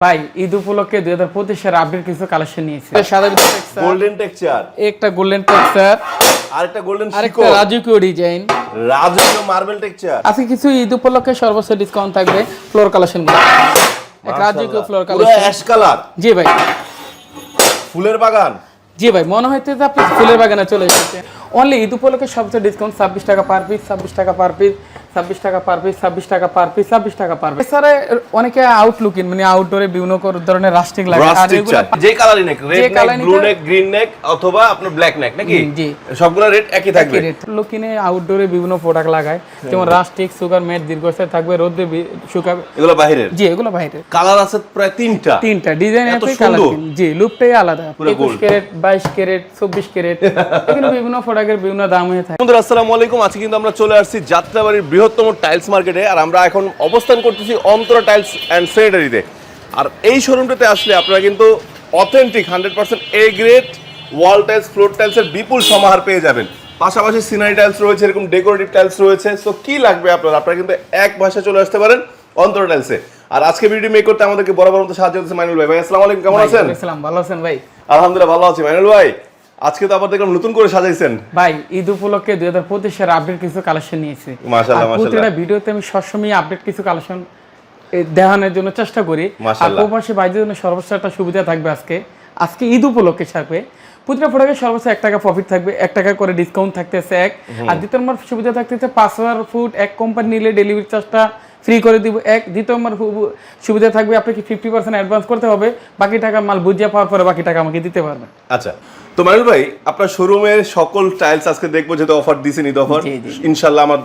ভাই ঈদ উপলক্ষে দুই হাজার পঁচিশের আপডেট কিছু কালেকশন নিয়েছি। সাদা গোল্ডেন টেক্সচার একটা গোল্ডেন টেক্সচার আরেকটা গোল্ডেন আরেকটা রাজকীয় ডিজাইন রাজকীয় মার্বেল টেক্সচার আজকে কিছু ঈদ উপলক্ষে সর্বোচ্চ ডিসকাউন্ট থাকবে ফ্লোর কালেকশন রাজকীয় ফ্লোর পুরো কালেকশন অ্যাশ কালার জি ভাই। ফুলের বাগান। জি ভাই মনে হইতে যে আপনি ফুলের বাগানে চলে অনলি ঈদ উপলক্ষে সবচেয়ে ডিসকাউন্ট ছাব্বিশ টাকা পার পিস ছাব্বিশ টাকা পার পিস ছাব্বিশ টাকা পার পিস ছাব্বিশ টাকা পার পিস ছাব্বিশ টাকা পার পিস এছাড়া অনেকে আউটলুকিং মানে আউটডোরে বিভিন্ন ধরনের লাগে। রাস্টিক এগুলো চার যে কালারই নেক রেড নেক ব্লু নেক গ্রিন নেক অথবা আপনার ব্ল্যাক নেক? নাকি জি। সবগুলো রেট একই থাকবে। লুকিনে আউটডোরে বিভিন্ন প্রোডাক্ট লাগায়। যেমন রাস্টিক সুগার ম্যাট দীর্ঘস্থায়ী থাকবে রোদে শুকাবে এগুলো বাইরের? জি এগুলো বাইরে কালার আছে প্রায় তিনটা। তিনটা। ডিজাইন এত কালার সুন্দর। জি লুকটাই আলাদা। পুরো একুশ gold। ক্যারেট বাইশ ক্যারেট চব্বিশ ক্যারেট এখানে বিভিন্ন প্রোডাক্টের বিভিন্ন দাম হয়ে থাকে। বন্ধুরা আসসালামু আলাইকুম। আজকে কিন্তু আমরা চলে আসছি যাত্রাবাড়ির বৃহত্তম টাইলস মার্কেটে আর আমরা এখন অবস্থান করতেছি অন্তরা টাইলস অ্যান্ড স্যানিটারিতে আর এই শোরুমটাতে আসলে আপনারা কিন্তু authentic hundred percent A grade wall tiles floor টাইলসের বিপুল সমাহার পেয়ে যাবেন। পাশাপাশি সিনারি টাইলস রয়েছে এরকম ডেকোরেটিভ টাইলস রয়েছে। সো কি লাগবে আপনার আপনারা কিন্তু এক ভাষায় চলে আসতে পারেন অন্তরা টাইলসে আর আজকে ভিডিও মেক করতে আমাদেরকে বরাবর মতো সাহায্য করতেছে মাইনুল ভাই। ভাই আসসালামু আলাইকুম কেমন আছেন? আসসালাম ভালো আছেন ভাই। আলহামদুলিল্লাহ ভালো আছি। মাইনুল ভাই আজকে তো আবার দেখলাম নতুন করে সাজাইছেন। ভাই ঈদ উপলক্ষে দুই হাজার পঁচিশের আপডেট কিছু কালেকশন নিয়েছি। প্রতিটা ভিডিওতে আমি সবসময় আপডেট কিছু কালেকশন দেখানোর জন্য চেষ্টা করি। আর। প্রবাসী ভাইদের জন্য সর্বোচ্চ একটা সুবিধা থাকবে আজকে। আজকে ঈদ উপলক্ষে থাকবে। প্রতিটা প্রোডাক্টে সর্বোচ্চ এক টাকা প্রফিট থাকবে এক টাকা করে ডিসকাউন্ট থাকতেছে এক। আর দ্বিতীয় নম্বর সুবিধা থাকতেছে পাঁচ হাজার ফুট এক কোম্পানি নিলে ডেলিভারি চার্জটা ফ্রি করে দিব। এক দ্বিতীয় নম্বর সুবিধা থাকবে আপনাকে ফিফটি পার্সেন্ট অ্যাডভান্স করতে হবে। বাকি টাকা মাল বুঝিয়ে পাওয়ার পরে বাকি টাকা আমাকে দিতে পারবেন আচ্ছা। তো মানুল ভাই আপনার শোরুমের সকল টাইলস আজকে দেখব যেহেতু অফার দিয়েছেন ঈদ অফার। ইনশাল্লাহ আমার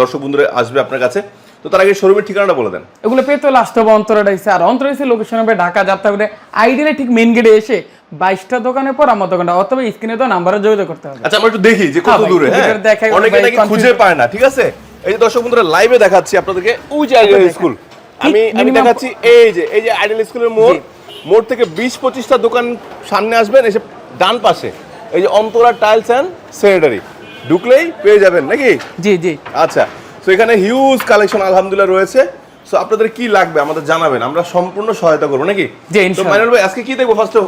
দর্শক বন্ধুরা আসবে আপনার কাছে। তো তার আগে শোরুমের ঠিকানাটা বলে দেন। এগুলো পেয়ে হলে আসতে হবে অন্তরাইছে আর অন্তরাইছে লোকেশন হবে ঢাকা যাত্রা করে আইডিয়ালে ঠিক মেন গেটে এসে বাইশটা দোকানের পর আমার দোকানটা অথবা স্ক্রিনে তো নাম্বারে যোগাযোগ করতে হবে। আচ্ছা আমরা একটু দেখি যে হ্যাঁ কত দূরে হ্যাঁ। ভিডিওটা দেখাই, অনেকে নাকি খুঁজে পায় না ঠিক আছে? এই যে দর্শক বন্ধুরা লাইভে দেখাচ্ছি আপনাদেরকে। ওই যে আইডিয়াল স্কুল আমি আমি দেখাচ্ছি এই যে এই যে আইডিয়াল স্কুলের মোড়। মোড় থেকে বিশ পঁচিশটা দোকান সামনে আসবেন এসে ডান পাশে। এই যে অন্তরা টাইলস অ্যান্ড সেনেটারি। ঢুকলেই পেয়ে যাবেন নাকি? জি জি। আচ্ছা তো এখানে হিউজ কালেকশন আলহামদুলিল্লাহ রয়েছে। সো আপনাদের কি লাগবে? আমাদের জানাবেন। আমরা সম্পূর্ণ সহায়তা করব নাকি? জি, তো ইনশাআল্লাহ। মাইনুল ভাই আজকে কি দেখব? ফার্স্ট ফ্লোর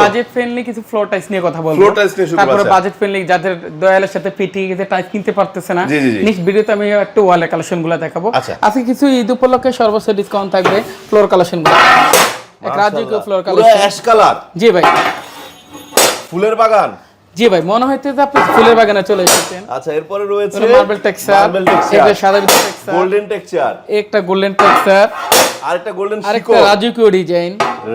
বাজেট ফ্রেন্ডলি কিছু ফ্লোর টাইলস নিয়ে কথা বলব। Floor tiles নিয়ে শুরু তারপরে। বাজেট ফ্রেন্ডলি যাদের দয়ালের সাথে পিটি টাইলস কিনতে পারতেছে না। নেক্সট ভিডিওতে আমি একটু ওয়ালের কালেকশনগুলো দেখাবো। আচ্ছা। আজকে কিছু ঈদ উপলক্ষে সর্বোচ্চ ডিসকাউন্ট থাকবে ফ্লোর কালেকশনগুলো। এক ফ্লোর পুরো কালেকশন অ্যাশ কালার জি ভাই। ফুলের বাগান। জি ভাই মনে হইতে যে আপনি ফুলের বাগানে চলে এসেছেন। আচ্ছা এরপরে রয়েছে মার্বেল টেক্সচার মার্বেল টেক্সচার সাদা ভিতরে টেক্সচার গোল্ডেন টেক্সচার একটা গোল্ডেন টেক্সচার আরেকটা গোল্ডেন আরেকটা রাজকীয় ডিজাইন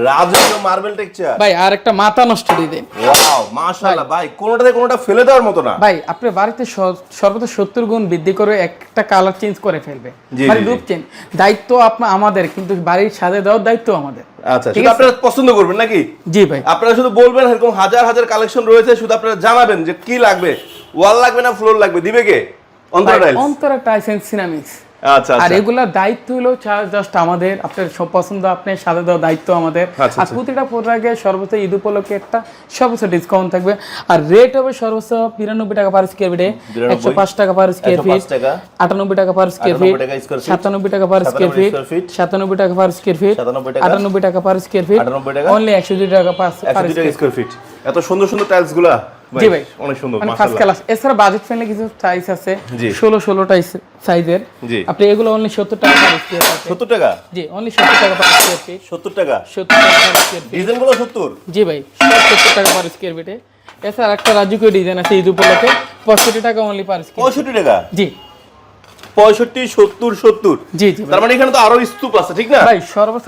রাজকীয় মার্বেল টেক্সচার ভাই আর একটা মাথা নষ্ট ডিজাইন ওয়াও মাশাআল্লাহ ভাই। কোনোটাতে কোনোটা ফেলে দেওয়ার মতো না। ভাই আপনার বাড়িতে স- সর্বোচ্চ সত্তর গুণ বৃদ্ধি করে একটা কালার চেঞ্জ করে ফেলবে। মানে। রূপ চেঞ্জ দায়িত্ব আপনার আমাদের কিন্তু বাড়ির সাজে দেওয়ার দায়িত্ব আমাদের। আচ্ছা ঠিক? আপনারা পছন্দ করবেন নাকি? জি ভাই। আপনারা শুধু বলবেন এরকম হাজার হাজার কালেকশন রয়েছে শুধু আপনারা জানাবেন যে কি লাগবে। ওয়াল লাগবে না ফ্লোর লাগবে? দিবে কে? অন্তরা টাইলস অন্তরা টাইসেন সিনামিক্স আর আচ্ছা। এগুলা দায়িত্ব হলো জাস্ট আমাদের আপনার সব পছন্দ আপনার সাথে দেওয়ার দায়িত্ব আমাদের। আচ্ছা, আর আচ্ছা। প্রতিটা প্রোডাক্টে সর্বোচ্চ ঈদ উপলক্ষে একটা সর্বোচ্চ ডিসকাউন্ট থাকবে। আর রেট হবে সর্বোচ্চ বিরানব্বই টাকা পার স্কোয়ার ফিটে একশো পাঁচ টাকা পার স্কোয়ার ফিট আটানব্বই টাকা পার স্কোয়ার ফিট 98 টাকা square feet, সাতানব্বই টাকা পার স্কোয়ার ফিট সাতানব্বই টাকা পার স্কোয়ার ফিট আটানব্বই টাকা পার স্কোয়ার ফিট অনলি একশো দুই টাকা পার স্কোয়ার ফিট এত সুন্দর সুন্দর টাইলসগুলা। জি ভাই। অনেক সুন্দর মানে ফার্স্ট ক্লাস এছাড়া বাজেট ফ্রেন্ডলি কিছু সাইজ আছে। ষোলো ষোলো সাইজের আপনি এগুলো অনলি সত্তর টাকা পার স্কোয়ার ফিট সত্তর টাকা? জি অনলি সত্তর টাকা পার স্কোয়ার ফিট সত্তর টাকা? সত্তর টাকা পার স্কোয়ার ফিট ডিজাইনগুলো সত্তর? জি ভাই সত্তর টাকা পার স্কোয়ার ফিটে এছাড়া একটা রাজকীয় ডিজাইন আছে ঈদ উপলক্ষে। পঁয়ষট্টি টাকা অনলি পার স্কোয়ার পঁয়ষট্টি টাকা? জি। পঁয়ষট্টি সত্তর সত্তর। জি জি তার মানে এখানে তো আরও স্তূপ আছে ঠিক না? ভাই সর্বোচ্চ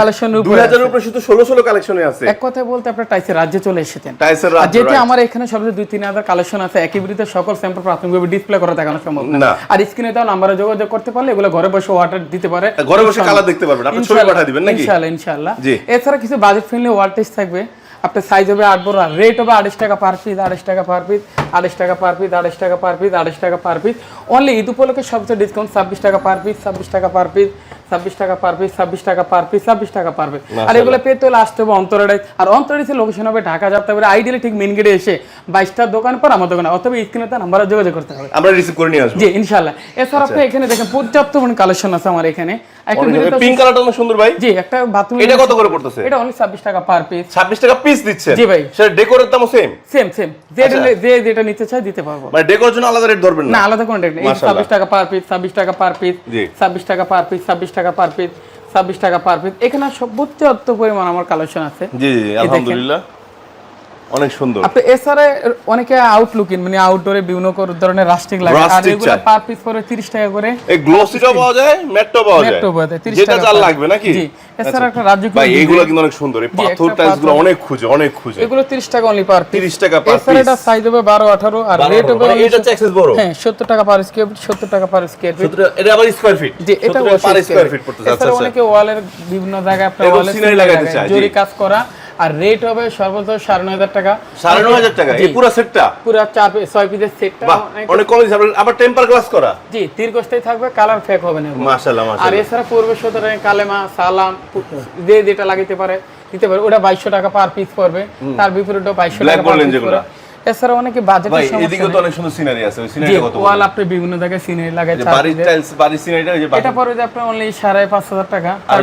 কালেকশন দুই হাজারের উপরে শুধু ষোলো ষোলো কালেকশনে আছে। এক কথায় বলতে আপনার টাইসের রাজ্যে চলে এসেছেন। টাইসের রাজ্য, যেটা আমার এখানে সর্বোচ্চ দুই তিন হাজার কালেকশন আছে একই বিরুদ্ধে সকল স্যাম্পল প্রাথমিকভাবে ডিসপ্লে করে দেখানো সম্ভব না। আর স্ক্রিনে তাও নাম্বারে যোগাযোগ করতে পারলে এগুলো ঘরে বসে অর্ডার দিতে পারে। ঘরে বসে colour দেখতে পারবেন, আপনি ছবি পাঠিয়ে দিবেন নাকি? ইনশাআল্লাহ ইনশাআল্লাহ জি। এছাড়া কিছু বাজেট ফ্রেন্ডলি ওয়াল টেস্ট থাকবে। আপনার সাইজ হবে আট বড় রেট হবে আড়াইশ টাকা পার পিস আড়াইশ টাকা পার পিস আড়াইশ টাকা পার পিস আড়াইশ টাকা পার পিস আড়াইশ টাকা পার পিস অনলি ঈদ উপলক্ষে সবচেয়ে ডিসকাউন্ট ছাব্বিশ টাকা পার পিস ছাব্বিশ টাকা পার পিস ছাব্বিশ টাকা পার পিস ছাব্বিশ টাকা পার পিস ছাব্বিশ টাকা পার পিস আর এগুলো পেতে হলে আসতে হবে অন্তরাডাই আর লোকেশন হবে ঢাকা যাতে হবে আইডিয়ালি ঠিক মেন গেটে এসে বাইশটার দোকান পর আমার দোকানে অথবা স্ক্রিনে তার নাম্বারে যোগাযোগ করতে হবে। আমরা রিসিভ করে নিয়ে আসব। জি এছাড়া আপনি এখানে দেখেন পর্যাপ্ত পরিমাণ কালেকশন আছে আমার এখানে। একটা পিঙ্ক কালারটা অনেক সুন্দর ভাই। জি একটা বাথরুম এটা কত করে পড়তেছে? এটা অনলি ছাব্বিশ টাকা পার পিস ছাব্বিশ টাকা পিস দিচ্ছে? জি ভাই। সেটা ডেকোরের দামও সেম সেম সেম যে আচ্ছা। যে যেটা নিতে চাই দিতে পারব। মানে জন্য আলাদা রেট ধরবেন না? আলাদা কোনো রেট নেই। মাশাআল্লাহ। ছাব্বিশ টাকা পার পিস ছাব্বিশ টাকা পার পিস জি। ছাব্বিশ টাকা পার পিস ছাব্বিশ টাকা পার পিস ছাব্বিশ টাকা পার পিস এখানে সর্বোচ্চ অর্থ পরিমাণ আমার কালেকশন আছে। জি জি আলহামদুলিল্লাহ। অনেক সুন্দর। আপনি এছাড়া অনেকে আউটলুকিং মানে আউটডোরে বিভিন্ন ধরনের রাস্টিক লাগে। আর এগুলো পার পিস পরে 30 টাকা করে। এই গ্লোসিটাও পাওয়া যায় ম্যাটটাও পাওয়া যায়। নেটও পাওয়া যায় 30 যেটা টাকা চাল লাগবে নাকি? জি। একটা আচ্ছা। রাজ্য ভাই এইগুলো কিন্তু অনেক সুন্দর। এই পাথর একটা টাইলসগুলো অনেক খুঁজে অনেক খুঁজে। এগুলো 30 টাকা অনলি পার 30 টাকা এছাড়া piece। এটা সাইজ হবে 12 18 আর রেট হবে মানে এটা হচ্ছে এক্সেস বড়। হ্যাঁ 70 টাকা পার স্কয়ার ফিট 70 টাকা পার স্কয়ার ফিট এটা আবার স্কয়ার ফিট যে এটা পার স্কয়ার ফিট পড়তেছে। আচ্ছা এছাড়া আচ্ছা। অনেকে ওয়ালের বিভিন্ন জায়গায় আপনার এরকম ওয়ালে scenery লাগাইতে চায়, জি। জরি কাজ করা আর রেট হবে সর্বোচ্চ সাড়ে নয় হাজার টাকা। সাড়ে নয় হাজার টাকা? এই পুরো সেটটা পুরো চার ছয় পিসের সেটটা অনেক কম আবার- টেম্পার গ্লাস করা? জি দীর্ঘস্থায়ী থাকবে কালার ফেক হবে না। মাশাআল্লাহ আর এছাড়া পূর্বে সুতরাং কালেমা সালাম যে যেটা লাগাইতে পারে দিতে পারে। ওটা বাইশশো টাকা পার পিস পড়বে। তার বিপরীতে বাইশশো টাকা এছাড়া অনেকে বাজেটের সমস্যা এদিকে তো অনেক সুন্দর সিনারি আছে ওই সিনারি কত ওয়াল আপনি বিভিন্ন জায়গায় সিনারি লাগাই যে চার বাড়ির টাইলস বাড়ির সিনারিটা ওই যে এটা পড়ে যে আপনার অনলি টাকা আর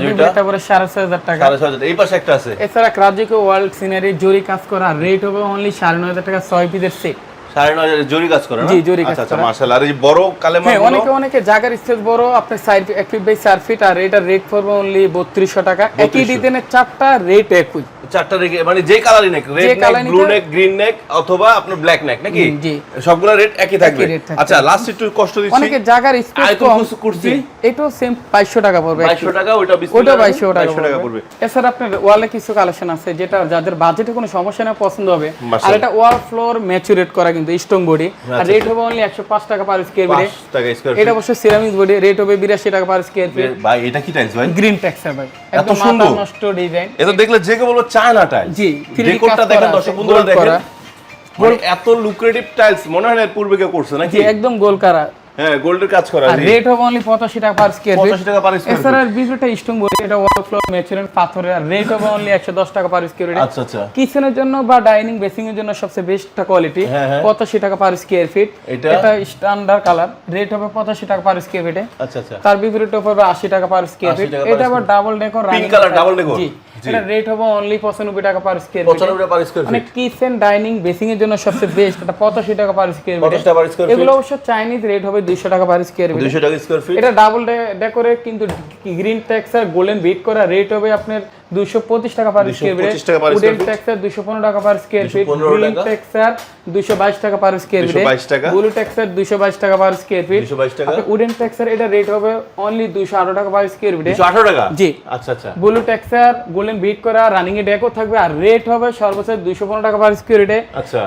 সাড়ে ছয় হাজার টাকা। এই পাশে একটা আছে। এছাড়া রাজ্যকে ওয়ার্ল্ড সিনারি জরি কাজ করা রেট হবে অনলি সাড়ে নয় হাজার টাকা ছয় পিসের সেট সাড়ে নয় জরি কাজ করে জি, জরি কাজ আচ্ছা আচ্ছা মাশাআল্লাহ। আর এই বড় কালেমা হ্যাঁ অনেকে অনেকে জায়গার স্পেস বড় আপনার সাইড এক ফিট বাই চার ফিট আর এটার রেট পড়বে অনলি বত্রিশশো টাকা। একই ডিজাইনের চারটা রেট একই। চারটা রেখে মানে যে কালারই নেক রেড নেক ব্লু নেক গ্রিন নেক অথবা আপনার ব্ল্যাক নেক? নাকি জি। সবগুলা রেট একই থাকবে। আচ্ছা লাস্ট একটু কষ্ট দিচ্ছি। অনেকে জায়গার স্পেস কম। কুস- এটাও সেম বাইশশো টাকা পড়বে 2200 টাকা ওটা ওটা বাইশশো টাকা টাকা পড়বে। পড়বে। এছাড়া আপনার ওয়ালে কিছু কালেকশন আছে যেটা যাদের বাজেটে কোনো সমস্যা না পছন্দ হবে। আর এটা ওয়াল ফ্লোর ম্যাচুরেট করা কিন্তু স্ট্রং বডি আর আচ্ছা, রেট হবে অনলি একশো পাঁচ টাকা পার স্কোয়ার ফিট 5 টাকা স্কয়ার এটা অবশ্য সিরামিক বডি রেট হবে বিরাশি টাকা পার স্কোয়ার ফিট ভাই এটা কি টাইলস ভাই? গ্রিন টেক্সচার ভাই। এত সুন্দর? নষ্ট ডিজাইন এটা দেখলে যে কেউ বলব চায়না টাইলস জি ডেকোরটা দেখেন দর্শক বন্ধুরা দেখেন। মানে এত লুক্রেটিভ টাইলস মনে হয় না পূর্বে কেউ করছে নাকি? একদম গোল করা। হ্যাঁ গোল্ডের কাজ করা রেট হবে অনলি পঁচাশি টাকা পার স্কোয়ার 85 টাকা পার স্কয়ার এছাড়া ভিডিওটা স্ট্রং বডি এটা ওয়াল ফ্লোর পাথরের আর রেট হবে অনলি একশো দশ টাকা পার স্কোয়ার আচ্ছা আচ্ছা। কিচেনের জন্য বা ডাইনিং বেসিং এর জন্য সবচেয়ে বেস্ট কোয়ালিটি হ্যাঁ, হ্যাঁ। পঁচাশি টাকা পার স্কোয়ার ফিট এটা? স্ট্যান্ডার্ড কালার রেট হবে পঁচাশি টাকা পার স্কোয়ার ফিটে আচ্ছা আচ্ছা। তার বিপরীতে হবে আশি টাকা পার স্কোয়ার 80 ফিট এটা আবার ডাবল ডেকর double decor? জি জি। এটা রেট হবে অনলি পঁচানব্বই টাকা পার স্কয়ার ফিট 95 টাকা পার স্কয়ার মানে কিচেন ডাইনিং বেসিং এর জন্য সবচেয়ে বেস্ট এটা পঁচাশি টাকা পার স্কোয়ার 85 টাকা পার স্কয়ার ফিট এগুলো অবশ্য চাইনিজ রেট হবে দুইশো টাকা পার স্কয়ার ফিট 200 টাকা স্কয়ার ফিট এটা ডাবল ডেকোরে কিন্তু গ্রিন টেক্সচার গোল্ডেন বিট করা রেট হবে আপনার দুশো পঁচিশ টাকা পার স্কোয়ার 225 টাকা ফিট উডেন টেক্সচার দুশো পনেরো টাকা পার স্কোয়ার ফিট গ্রিন টাকা। দুশো বাইশ টাকা পার স্কোয়ার ফিট 222 টাকা। ব্লু দুশো বাইশ টাকা পার স্কোয়ার ফিট 222 টাকা। উডেন টেক্সচার এটা রেট হবে অনলি দুশো আঠারো টাকা পার স্কোয়ার ফিটে 218 টাকা? জি। আচ্ছা আচ্ছা। ব্লু টেক্সচার গোল্ডেন বিট করা রানিং এ ডেকো থাকবে আর রেট হবে সর্বোচ্চ দুইশো পনেরো টাকা পার স্কোয়ার ফিটে আচ্ছা।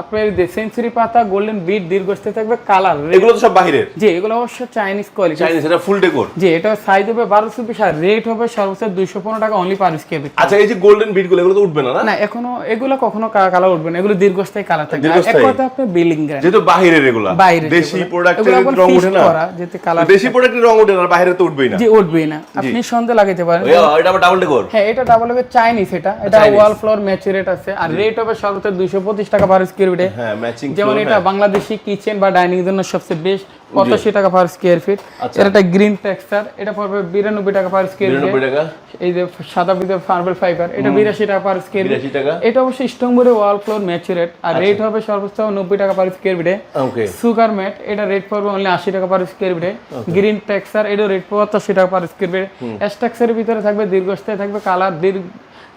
আপনার সেঞ্চুরি পাতা গোল্ডেন বিট দীর্ঘস্থায়ী থাকবে কালার এগুলো তো সব বাহিরের। জি এগুলো অবশ্য চাইনিজ কোয়ালিটি চাইনিজ এটা ফুল ডেকোর জি এটা সাইজ হবে বারোশো পিস আর রেট হবে সর্বোচ্চ দুইশো পনেরো টাকা অনলি পার স্কোয়ার ফিট আচ্ছা এই যে গোল্ডেন বিটগুলো এগুলো তো উঠবে না না? না এখনও এগুলো কখনো কালার উঠবে না। এগুলো দীর্ঘস্থায়ী কালার থাকবে। এক কথা আপনি বিলিং গ্যারান্টি যেহেতু বাহিরের এগুলা। দেশি প্রোডাক্টের রং ওঠে না। করা, কালার দেশি প্রোডাক্টের রং ওঠে না বাইরে তো উঠবেই না। জি উঠবেই না। আপনি সন্ধ্যে লাগাইতে পারেন। এটা আবার ডাবল ডেকোর হ্যাঁ এটা ডাবল চাইনিজ এটা। এটা ওয়াল ফ্লোর ম্যাচুরেট আছে। আর রেট হবে সর্বোচ্চ টাকা পার স্কোয়ার ফিটে হ্যাঁ ম্যাচিং যেমন এটা বাংলাদেশি কিচেন বা ডাইনিং এর জন্য সবচেয়ে বেস্ট পঁচাশি টাকা পার স্কোয়ার ফিট আচ্ছা। এটা একটা গ্রিন টেক্সচার এটা পড়বে বিরানব্বই টাকা পার স্কোয়ার ফিট 99 টাকা? এই যে সাদা পিতে ফার্বেল ফাইবার এটা বিরাশি টাকা পার স্কোয়ার ফিট 82 টাকা? এটা অবশ্যই strong body wall floor maturate আর রেট হবে সর্বোচ্চ নব্বই টাকা পার স্কোয়ার ফিটে ওকে সুগার ম্যাট এটা রেট পড়বে অনলি আশি টাকা পার স্কোয়ার ফিটে গ্রিন টেক্সচার এটা রেট পঁচাশি টাকা পার স্কোয়ার ফিটে এর ভিতরে থাকবে দীর্ঘস্থায়ী থাকবে কালার দীর্ঘ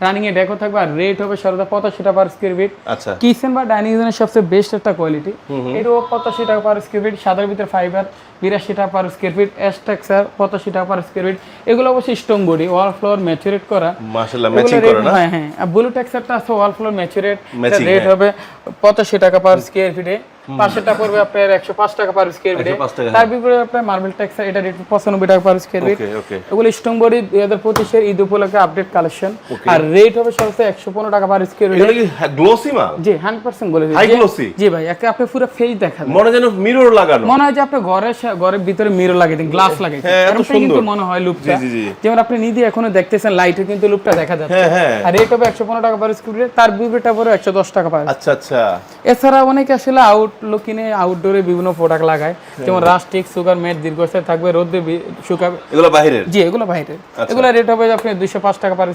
রানিং এ ডেকো থাকবে আর রেট হবে সর্বদা পঁচাশি টাকা পার স্কোয়ার ফিট আচ্ছা। কিচেন বা ডাইনিং এর সবচেয়ে বেস্ট একটা কোয়ালিটি এটাও পঁচাশি টাকা পার স্কোয়ার ফিট সাদার ভিতরে ফাইবার বিরাশি টাকা পার স্কোয়ার ফিট এস টেক্সার পঁচাশি টাকা পার স্কোয়ার ফিট এগুলো অবশ্যই strong body wall floor maturate করা। হ্যাঁ হ্যাঁ ব্লু টেক্সারটা আছে ওয়াল ফ্লোর ম্যাচুরেট রেট হ্যাঁ। হবে পঁচাশি টাকা পার স্কোয়ার ফিটে পড়বে আপনার একশো পাঁচ টাকা পার স্কোয়ার ফিটে তার বিপরীতে আপনার মার্বেল টেক্সার এটা রেট পঁচানব্বই টাকা পার স্কোয়ার ফিট এগুলো স্ট্রং বডি দুই হাজার পঁচিশের ঈদ উপলক্ষে আপডেট কালেকশন আর রেট হবে সর্বোচ্চ একশো পনেরো টাকা পার স্কোয়ার ফিট গ্লোসি মা জি হান্ড্রেড পার্সেন্ট বলে জি- ভাই একে আপনি পুরো ফেজ দেখাবেন। মনে যেন মিরর লাগানো। মনে হয় যে আপনি ঘরের সা- ঘরের ভিতরে মিরর লাগে গ্লাস লাগে হ্যাঁ, কিন্তু মনে হয় লুপটা। যেমন আপনি নিজে এখনও দেখতেছেন লাইটে কিন্তু লুপটা দেখা যাচ্ছে। হ্যাঁ হ্যাঁ। আর রেট হবে টাকা পার তার বিপরীতটা পরে একশো দশ টাকা পার আচ্ছা আচ্ছা। এছাড়া অনেকে আসলে আউটলুক কিনে আউটডোরে বিভিন্ন প্রোডাক্ট লাগায়। যেমন রাস্টিক সুগার মেট দীর্ঘস্থায়ী থাকবে রোদে শুকাবে এগুলো বাহিরের? জি এগুলো বাইরে আচ্ছা। এগুলো রেট হবে আপনি দুইশো পাঁচ টাকা পার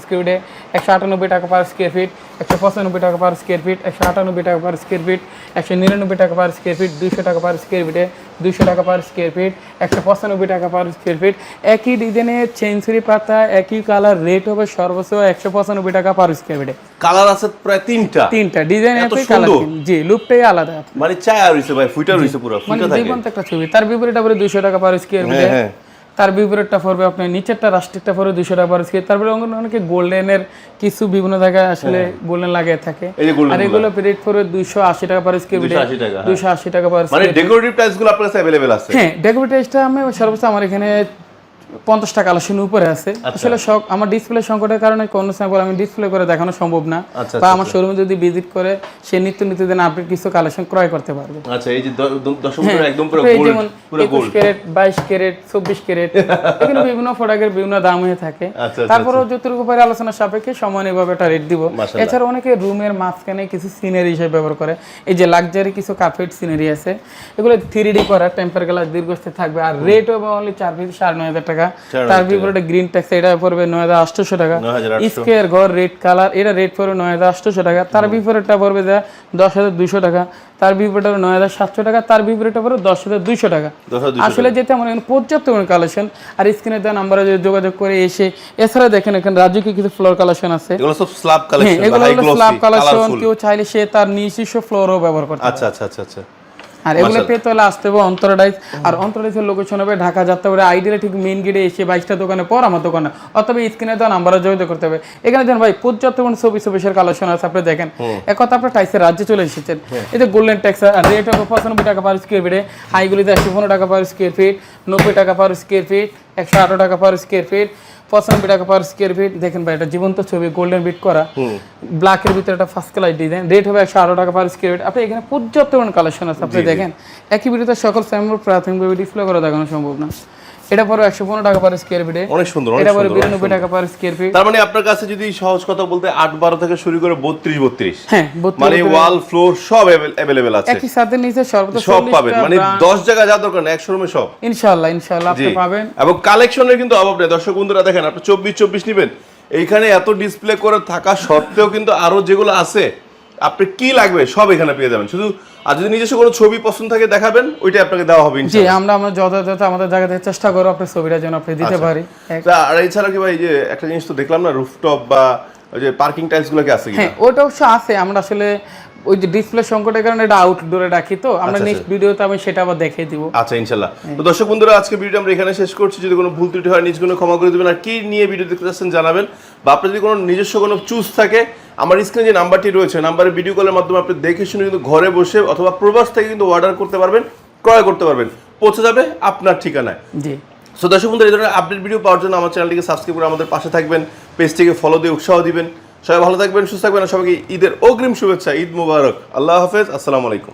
একশো আটানব্বই টাকা পার স্কোয়ার ফিট একশো পঁচানব্বই টাকা পার স্কোয়ার ফিট একশো আটানব্বই টাকা পার স্কোয়ার ফিট একশো নিরানব্বই টাকা পার স্কোয়ার ফিট দুইশো টাকা পার স্কোয়ার ফিটে দুইশো টাকা পার স্কোয়ার ফিট একশো পঁচানব্বই টাকা পার স্কোয়ার ফিট একই ডিজাইনের চেঞ্চুরি পাতা একই কালার রেট হবে সর্বোচ্চ একশো পঁচানব্বই টাকা পার স্কোয়ার ফিটে কালার আছে প্রায় তিনটা। তিনটা। ডিজাইন কালার জি লুকটাই আলাদা। মানে চায়া রইছে ভাই ফুইটা রইছে পুরো মানে জীবন্ত একটা ছবি। তার বিপরীতে পরে দুইশো টাকা পার স্কোয়ার ফিটে। তার বিপরীতটা পড়বে আপনার নিচেরটা রাষ্ট্রিকটা পড়বে দুশো টাকা পার স্কোয়ার তারপরে অনেকে গোল্ডেনের কিছু বিভিন্ন জায়গায় আসলে গোল্ডেন লাগিয়ে থাকে। আর এগুলো রেট পড়বে দুইশো আশি টাকা পার স্কোয়ার ফিটে 280 টাকা, হ্যাঁ। দুইশো আশি টাকা পার মানে ডেকোরেটিভ টাইলসগুলো আপনার কাছে অ্যাভেলেবেল আছে? হ্যাঁ ডেকোরেটাইজটা আমি সর্বোচ্চ আমার এখানে পঞ্চাশটা কালেকশন উপরে আছে। আচ্ছা। আসলে সব আমার ডিসপ্লে সংকটের কারণে কোনো স্যাম্পল আমি ডিসপ্লে করে দেখানো সম্ভব না। আচ্ছা, বা আমার শোরুমে যদি ভিজিট করে সে নিত্য নিত্য দিন আপনি কিছু কালেকশন ক্রয় করতে পারবে। আচ্ছা এই যে দশম করে একদম পুরো গোল্ড যেমন একুশ ক্যারেট বাইশ ক্যারেট চব্বিশ ক্যারেট এখানে বিভিন্ন প্রোডাক্টের বিভিন্ন দাম হয়ে থাকে। আচ্ছা, তারপরেও যতটুকু পারে আলোচনা সাপেক্ষে সমান এভাবে একটা রেট দিব। এছাড়া অনেকে রুমের মাঝখানে কিছু সিনারি হিসেবে ব্যবহার করে। এই যে লাক্সারি কিছু কার্পেট সিনারি আছে এগুলো থ্রি ডি করা টেম্পার গ্লাস দীর্ঘস্থায়ী থাকবে। আর রেট হবে অনলি চার পিস সাড়ে নয় হাজার টাকা নয় তার বিপরীতে গ্রিন ট্যাক্স এটা পড়বে নয় হাজার আটশোশো টাকা। স্কোয়ার ঘর রেড কালার এটা রেট পড়বে নয় হাজার আটশোশো টাকা। তার বিপরীতটা পড়বে যা দশ হাজার দুইশো টাকা। তার বিপরীতটা নয় হাজার সাতশো টাকা। তার বিপরীতটা পড়বে দশ হাজার দুইশো টাকা। দশ আসলে যেতে আমার এখানে পর্যাপ্ত কালেকশন আর স্ক্রিনে দেওয়া নাম্বারে যোগাযোগ করে এসে এছাড়া দেখেন এখানে রাজুকে কিছু ফ্লোর কালেকশন আছে। এগুলো সব স্ল্যাব কালেকশন এগুলো স্ল্যাব কেউ চাইলে সে তার নিজস্ব ফ্লোরও ব্যবহার করতে আচ্ছা আচ্ছা আচ্ছা আচ্ছা। আর এগুলো পেতে হলে আসতে হবে অন্তরাডাইজ আর অন্তরাডাইজের লোকেশন হবে ঢাকা যাত্রাবাড়ি আইডিয়ালে ঠিক মেইন গেটে এসে বাইশটা দোকানে পর আমার দোকানে। অথবা স্ক্রিনে দেওয়া নাম্বারে যোগাযোগ করতে হবে। এখানে যেন ভাই পর্যাপ্ত কোনো ছবি ছবিসের কালেকশন আছে আপনি দেখেন। এক কথা আপনার টাইসের রাজ্যে চলে এসেছেন। এই যে গোল্ডেন ট্যাক্স রেট হবে পঁচানব্বই টাকা পার স্কোয়ার ফিটে হাইগুলিতে একশো পনেরো টাকা পার স্কোয়ার ফিট নব্বই টাকা পার স্কোয়ার ফিট একশো আঠারো টাকা পার স্কোয়ার ফিট পঁচানব্বই টাকা পার স্কোয়ার ফিট দেখেন ভাই এটা জীবন্ত ছবি গোল্ডেন বিট করা। ব্ল্যাকের ভিতরে একটা ফার্স্ট ক্লাস ডিজাইন রেট হবে একশো আঠারো টাকা পার স্কোয়ার ফিট আপনি এখানে পর্যাপ্ত কালেকশন আছে আপনি দেখেন। একই ভিডিওতে সকল স্যাম্পল প্রাথমিকভাবে ডিসপ্লে করা দেখানো সম্ভব না। এটা পরে একশো পনেরো টাকা পার স্কোয়ার ফিটে অনেক সুন্দর এটা পরে সুন্দর বিরানব্বই টাকা পার স্কোয়ার ফিট তার মানে আপনার কাছে যদি সহজ কথা বলতে আট বারো থেকে শুরু করে বত্রিশ বত্রিশ। হ্যাঁ মানে ওয়াল ফ্লোর সব অ্যাভেলেবেল আছে। একই সাথে নিচে সর্বোচ্চ সব পাবেন। মানে দশ জায়গা যা দরকার না এক শোরুমে সব। ইনশাল্লাহ ইনশাল্লাহ আপনি পাবেন। এবং কালেকশনের কিন্তু অভাব নেই। দর্শক বন্ধুরা দেখেন আপনি চব্বিশ চব্বিশ নেবেন। এইখানে এত ডিসপ্লে করে থাকা সত্ত্বেও কিন্তু আরও যেগুলো আছে আপনি কি লাগবে সব এখানে পেয়ে যাবেন। শুধু আর যদি নিজস্ব কোনো ছবি পছন্দ থাকে দেখাবেন ওইটাই আপনাকে দেওয়া হবে জি আমরা আমরা যথাযথ আমাদের জায়গা থেকে চেষ্টা করো আপনার ছবিটা যেন আপনি দিতে আচ্ছা। পারি। আর এছাড়া কি ভাই যে একটা জিনিস তো দেখলাম না রুফটপ বা ওই যে পার্কিং টাইলসগুলো কি আছে কি হ্যাঁ ওটা অবশ্য আছে। আমরা আসলে ওই যে ডিসপ্লে সংকটের কারণে এটা আউটডোরে রাখি তো। আমরা আচ্ছা, নেক্সট ভিডিওতে আমি সেটা আবার দেখিয়ে দিব। আচ্ছা ইনশাল্লাহ। তো দর্শক বন্ধুরা আজকে ভিডিও আমরা এখানে শেষ করছি। যদি কোনো ভুল ত্রুটি হয় নিজগুলো ক্ষমা করে দেবেন। আর কি নিয়ে ভিডিও দেখতে চাচ্ছেন জানাবেন? বা আপনার যদি কোনো নিজস্ব কোনো চুজ থাকে আমার স্ক্রিনে যে নাম্বারটি রয়েছে নাম্বারে ভিডিও কলের মাধ্যমে আপনি দেখে শুনে কিন্তু ঘরে বসে অথবা প্রবাস থেকে কিন্তু অর্ডার করতে পারবেন ক্রয় করতে পারবেন। পৌঁছে যাবে আপনার ঠিকানায়। জি। সো দর্শক বন্ধুরা এই ধরনের আপডেট ভিডিও পাওয়ার জন্য আমার চ্যানেলটিকে সাবস্ক্রাইব করে আমাদের পাশে থাকবেন পেজটিকে ফলো দিয়ে উৎসাহ দিবেন। সবাই ভালো থাকবেন, সুস্থ থাকবেন সবাইকে ঈদের অগ্রিম শুভেচ্ছা, ঈদ মুবারক। আল্লাহ হাফেজ, আসসালামু আলাইকুম।